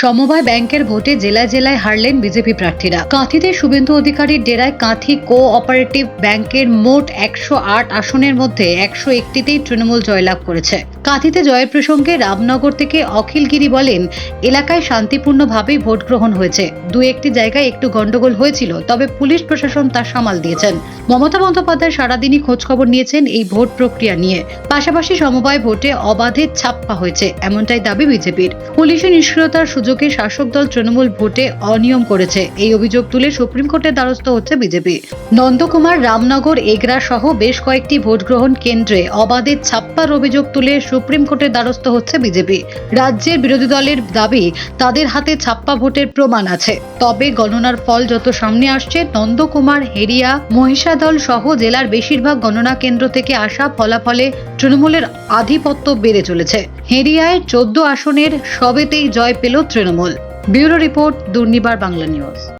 সমবায় ব্যাংকের ভোটে জেলায় জেলায় হারলেন বিজেপি প্রার্থীরা। কাঁথিতে শুভেন্দু অধিকারীর ডেরায় কাঁথি কো অপারেটিভ ব্যাংকের মোট একশো আট আসনের মধ্যে একশো একটিতেই তৃণমূল জয়লাভ করেছে। কাঁথিতে জয়ের প্রসঙ্গে রামনগর থেকে অখিলগিরি বলেন, এলাকায় শান্তিপূর্ণভাবেই ভোট গ্রহণ হয়েছে। দু একটি জায়গায় একটু গন্ডগোল হয়েছিল, তবে পুলিশ প্রশাসন তা সামাল দিয়েছেন। মমতা বন্দ্যোপাধ্যায় সারাদিনই খোঁজখবর নিয়েছেন এই ভোট প্রক্রিয়া নিয়ে। পাশাপাশি সমবায় ভোটে অবাধে ছাপ্পা হয়েছে, এমনটাই দাবি বিজেপির। পুলিশের নিষ্ক্রিয়তার সুযোগে শাসক দল তৃণমূল ভোটে অনিয়ম করেছে। এই অভিযোগ তুলে সুপ্রিম কোর্টের দ্বারস্থ হচ্ছে বিজেপি। নন্দকুমার, রামনগর, এগরা সহ বেশ কয়েকটি ভোট গ্রহণ কেন্দ্রে অবাধে ছাপ্পার অভিযোগ তুলে সুপ্রিম কোর্টের দ্বারস্থ হচ্ছে বিজেপি। রাজ্যের বিরোধী দলের দাবি, তাদের হাতে ছাপ্পা ভোটের প্রমাণ আছে। তবে গণনার ফল যত সামনে আসছে, নন্দকুমার হেরিয়া মহিষাদল সহ জেলার বেশিরভাগ গণনা কেন্দ্র থেকে আসা ফলাফলে তৃণমূলের আধিপত্য বেড়ে চলেছে। হেরিয়ায় চোদ্দ আসনের সবেতেই জয় পেল Trinamool. Bureau report, Durnibar Bangla news.